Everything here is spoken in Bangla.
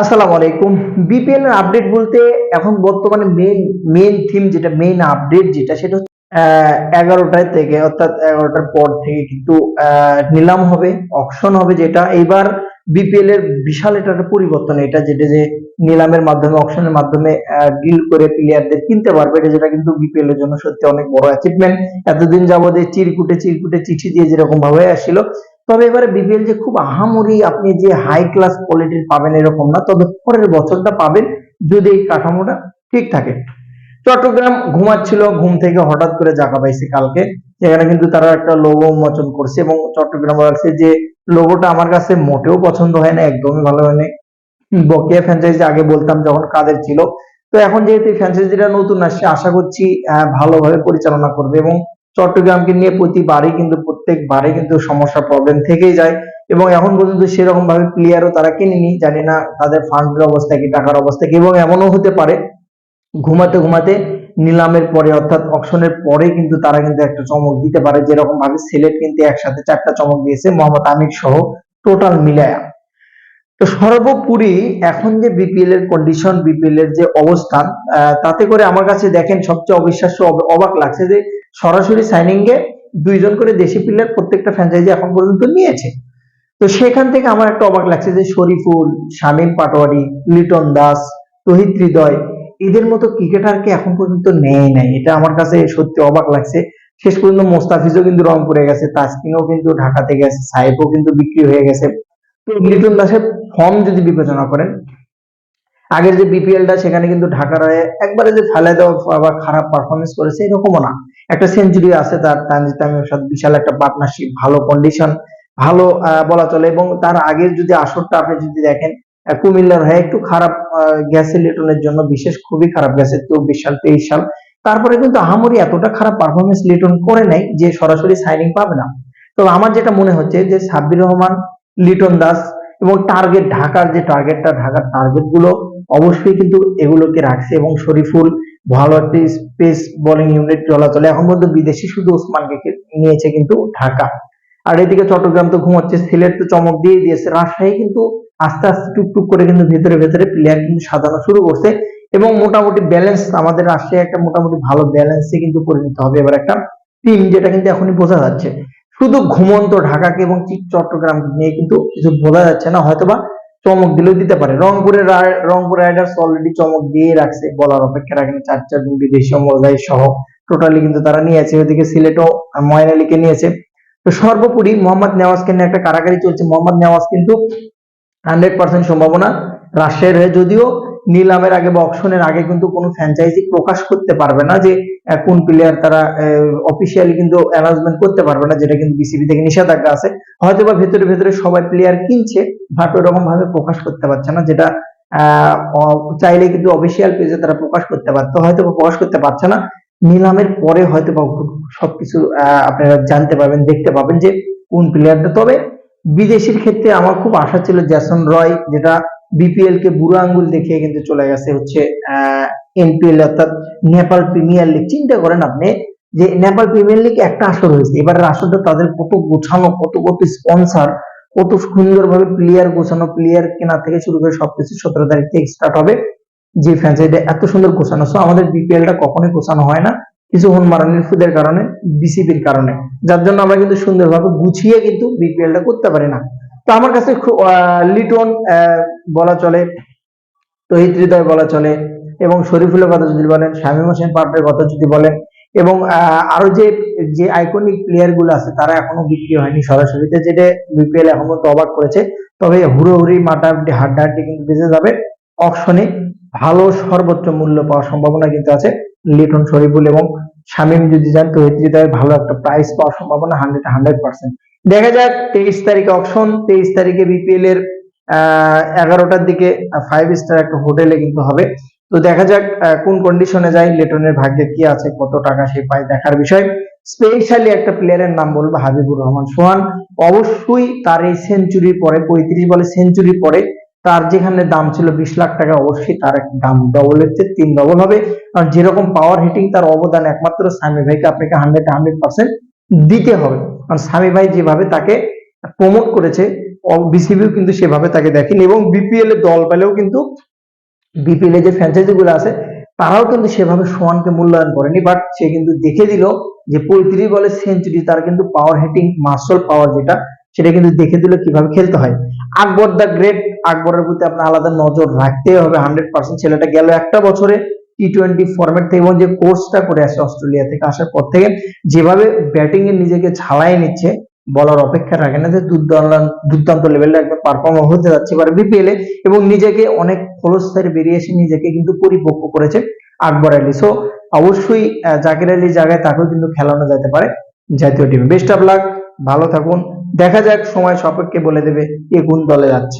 আসসালামু আলাইকুম। বিপিএল এর আপডেট বলতে এখন বর্তমানে মেইন মেইন থিম যেটা মেইন আপডেট যেটা সেটা হচ্ছে এগারোটায় থেকে অর্থাৎ এগারোটার পর থেকে কিন্তু নিলাম হবে অকশন হবে যেটা। এইবার বিপিএল এর বিশাল এটা একটা পরিবর্তন, এটা যেটা যে নিলামের মাধ্যমে অকশনের মাধ্যমে ডিল করে প্লেয়ারদের কিনতে পারবে, এটা যেটা কিন্তু বিপিএল এর জন্য সত্যি অনেক বড় অ্যাচিভমেন্ট এতদিন যাবতীয় চিরকুটে চিরকুটে চিঠি দিয়ে যেরকম ভাবে আসছিল তবে এবারে বিপিএল যে খুব আহামরি আপনি যে হাই ক্লাস কোয়ালিটির পাবেন এরকম না, তবে পরের বছরটা পাবেন যদি এই কাঠামোটা ঠিক থাকে। চট্টগ্রাম ঘুমাচ্ছিল, ঘুম থেকে হঠাৎ করে জাগা পাইছে কালকে সেখানে কিন্তু তারা একটা লোগো উন্মোচন করছে এবং চট্টগ্রাম বলছে যে লোগোটা আমার কাছে মোটেও পছন্দ হয় না, একদমই ভালো হয় না বকেয়া ফ্র্যাঞ্চাইজি আগে বলতাম যখন কাদের ছিল। তো এখন যেহেতু ফ্র্যাঞ্চাইজিটা নতুন আসছে, আশা করছি ভালোভাবে পরিচালনা করবে এবং চট্টগ্রামকে নিয়ে প্রতিবারই কিন্তু প্রত্যেকবারে কিন্তু সমস্যা প্রবলেম থেকেই যায়। এবং এখন পর্যন্ত সেরকম ভাবে প্লেয়ারও তারা কিনেনি। জানি না তাদের ফান্ডের অবস্থা কি, টাকার অবস্থা কি, এবং এমনও হতে পারে। ঘুমাতে ঘুমাতে নিলামের পরে অর্থাৎ অকশনের পরে কিন্তু তারা কিন্তু একটা চমক দিতে পারে। যেরকম ভাবে সিলেট কিন্তু একসাথে চারটা চমক দিয়েছে, মোহাম্মদ আমির সহ টোটাল মিলায়া। তো সর্বোপরি এখন যে বিপিএল এর কন্ডিশন বিপিএল এর যে অবস্থান তাতে করে আমার কাছে দেখেন সবচেয়ে অবিশ্বাস্য অবাক লাগছে যে সরাসরি সাইনিং এ দুইজন করে দেশি প্লেয়ার প্রত্যেকটা ফ্র্যাঞ্চাইজি এখন পর্যন্ত নিয়েছে। তো সেখান থেকে আমার একটা অবাক লাগছে যে শরীফুল, শামীম পাটোয়ারি, লিটন দাস, তহিদ হৃদয়, এদের মতো ক্রিকেটারকে এখন পর্যন্ত নেয় নাই। এটা আমার কাছে সত্যি অবাক লাগছে। শেষ পর্যন্ত মোস্তাফিজও কিন্তু রং রংপুরে গেছে, তাসকিনও কিন্তু ঢাকাতে গেছে, সাইফও কিন্তু বিক্রি হয়ে গেছে। তো লিটন দাসের ফর্ম যদি বিবেচনা করেন, আগের যে বিপিএলটা সেখানে কিন্তু ঢাকার হয়ে একবারে যে ফেলে দেওয়া বা খারাপ পারফরমেন্স করেছে, এরকমও না। একটা সেঞ্চুরি আছে তার তানজিদ তামিমের সাথে বিশাল একটা পার্টনারশিপ ভালো কন্ডিশন ভালো বলা চলে এবং তার আগের যদি আসরটা আপনি যদি দেখেন কুমিল্লার হয়ে একটু খারাপ গেছে লিটনের জন্য বিশেষ খুবই খারাপ গেছে চব্বিশ সাল তেইশ সাল। তারপরে কিন্তু আহামরি এতটা খারাপ পারফরমেন্স লিটন করে নাই যে সরাসরি সাইনিং পাবে না। তো আমার যেটা মনে হচ্ছে যে সাব্বির রহমান, লিটন দাস এবং টার্গেট ঢাকার যে টার্গেটটা ঢাকার টার্গেটগুলো অবশ্যই কিন্তু এগুলোকে রাখছে এবং শরীফুল ভালো একটি স্পেস বোলিং ইউনিট চলাচলে এখন পর্যন্ত বিদেশি শুধু ওসমানকে নিয়েছে কিন্তু ঢাকা। আর এদিকে চট্টগ্রাম তো ঘুমাচ্ছে, সিলেট তো চমক দিয়ে দিয়েছে, রাজশাহী কিন্তু আস্তে আস্তে টুকটুক করে কিন্তু ভেতরে ভেতরে প্লেয়ার কিন্তু সাজানো শুরু করছে এবং মোটামুটি ব্যালেন্স আমাদের রাজশাহী একটা মোটামুটি ভালো ব্যালেন্সে কিন্তু পরিণত হবে এবার একটা টিম যেটা কিন্তু এখনই বোঝা যাচ্ছে। শুধু ঘুমন্ত ঢাকাকে এবং চট্টগ্রাম নিয়ে কিন্তু কিছু বোঝা যাচ্ছে না, হয়তোবা চমক দিলেও দিতে পারে। রংপুরের রংপুর রাইডার্স অলরেডি চমক দিয়ে রাখছে, বলার অপেক্ষা রাখেন চার চারজন বিদেশি অমরজাই সহ টোটালি কিন্তু তারা নিয়েছে। ওদিকে সিলেটও ময়ন আলীকে নিয়েছে। তো সর্বোপরি মোহাম্মদ নেওয়াজকে নিয়ে একটা কারাকারি চলছে। মোহাম্মদ নেওয়াজ কিন্তু হান্ড্রেড পার্সেন্ট সম্ভাবনা রাশিয়ার হয়ে যদিও নিলামের আগে বা অকশনের আগে কিন্তু কোনো ফ্র্যাঞ্চাইজি প্রকাশ করতে পারবে না যে কোন প্লেয়ার তারা অফিসিয়ালি কিন্তু অ্যানাউন্সমেন্ট করতে পারবে না, যেটা কিন্তু বিসিবি থেকে নিষেধাজ্ঞা আছে। হয়তো বা ভেতরে ভেতরে সবাই প্লেয়ার কিনছে বাট ওরকম ভাবে প্রকাশ করতে পারছে না, যেটা চাইলে কিন্তু অফিসিয়াল পেজে তারা প্রকাশ করতে পারতো হয়তো বা প্রকাশ করতে পারছে না। নিলামের পরে হয়তো বা সবকিছু আপনারা জানতে পারবেন, দেখতে পাবেন যে কোন প্লেয়ারটা তবে বিদেশির ক্ষেত্রে আমার খুব আশা ছিল জ্যাসন রয় যেটা বিপিএল কে বুড়ো আঙ্গুল দেখিয়ে কিন্তু চলে গেছে হচ্ছে এনপিএল অর্থাৎ নেপাল প্রিমিয়ার লিগ। চিন্তা করেন আপনি যে নেপাল প্রিমিয়ার লিগ একটা আসর হয়েছে। এবারের আসরটা তাদের কত গোছানো, কত কত স্পন্সর, কত সুন্দরভাবে প্লেয়ার গোছানো প্লেয়ার কেনা থেকে শুরু করে সবকিছু সতেরো তারিখ থেকে স্টার্ট হবে। যে ফ্র্যাঞ্চাইজিটা এত সুন্দর গোছানো। সো আমাদের বিপিএল টা কখনোই গোছানো হয় না। কিছু হন হনমারানির ফুদের কারণে বিসিবির কারণে। যার জন্য আমরা কিন্তু সুন্দরভাবে গুছিয়ে কিন্তু বিপিএল টা করতে পারি না। তো আমার কাছে লিটন বলা চলে, তহিদ হৃদয় বলা চলে, এবং শরীফুলের কথা যদি বলেন, শামীম হোসেন পাপড়ের কথা যদি বলেন, এবং আরও যে যে আইকনিক প্লেয়ারগুলো আছে, তারা এখনও বিক্রি হয়নি সরাসরিতে যেটা বিপিএল এখন অবাক করেছে, তবে হুড়োহুড়ি মাটাহাড্ডি হাড্ডাহাড্ডি কিন্তু বেঁচে যাবে অকশনে ভালো সর্বোচ্চ মূল্য পাওয়ার সম্ভাবনা কিন্তু আছে লিটন, শরীফুল এবং শামীম যদি যান তো হৃদয়ের ভালো একটা প্রাইস পাওয়ার সম্ভাবনা হান্ড্রেড হান্ড্রেড পার্সেন্ট দেখা যাক তেইশ তারিখে অপশন তেইশ তারিখে বিপিএল এর এগারোটার দিকে ফাইভ স্টার একটা হোটেলে কিন্তু হবে। তো দেখা যাক কোন কন্ডিশনে যায়, লেটনের ভাগ্যে কি আছে, কত টাকা সে পায় দেখার বিষয়। স্পেশালি একটা প্লেয়ারের নাম বলব, হাবিবুর রহমান সোহান। অবশ্যই তার এই সেঞ্চুরির পরে, পঁয়ত্রিশ বলে সেঞ্চুরি পরে, তার যেখানে দাম ছিল বিশ লাখ টাকা, অবশ্যই তার দাম ডবল চেয়ে তিন ডবল হবে। কারণ যেরকম পাওয়ার হিটিং তার অবদান একমাত্র সামি ভাইকে, আপনাকে হান্ড্রেড হান্ড্রেড পার্সেন্ট দিতে হবে। কারণ সামি ভাই যেভাবে তাকে প্রমোট করেছে বিসিবিও কিন্তু সেভাবে তাকে দেখেনি এবং বিপিএল এর দল পেলেও কিন্তু বিপিএল এর যে ফ্র্যাঞ্চাইজি গুলো আছে, তারাও কিন্তু সেভাবে সোহানকে মূল্যায়ন করেনি। বাট সে কিন্তু দেখে দিল যে পঁয়ত্রিশ বলে সেঞ্চুরি তার কিন্তু পাওয়ার হিটিং মাসল পাওয়ার যেটা, সেটা কিন্তু দেখে দিল কীভাবে খেলতে হয়। আকবর দ্য গ্রেট আকবরের প্রতি আপনার আলাদা নজর রাখতে হবে। হান্ড্রেড পার্সেন্ট ছেলেটা গেল একটা বছরে। টি টোয়েন্টি ফরম্যাট থেকে এবং যে কোর্সটা করে আসে অস্ট্রেলিয়া থেকে, আসার পর থেকে যেভাবে ব্যাটিং এ নিজেকে ঝালাই নিচ্ছে, বলার অপেক্ষা রাখে না যে দুর্দান্ত লেভেলের একটা পারফর্মার হতে যাচ্ছে এবার বিপিএল এ এবং নিজেকে অনেক খোলস্তারে বেরিয়ে এসে নিজেকে কিন্তু পরিপক্ক করেছে আকবর আলী। সো অবশ্যই জাকির আলীর জায়গায় তাকেও কিন্তু খেলানো যেতে পারে জাতীয় টিমে বেস্ট অফ লাক ভালো থাকুন। দেখা যাক, সময় সাপেক্ষে বলে দেবে কে কোন দলে যাচ্ছে।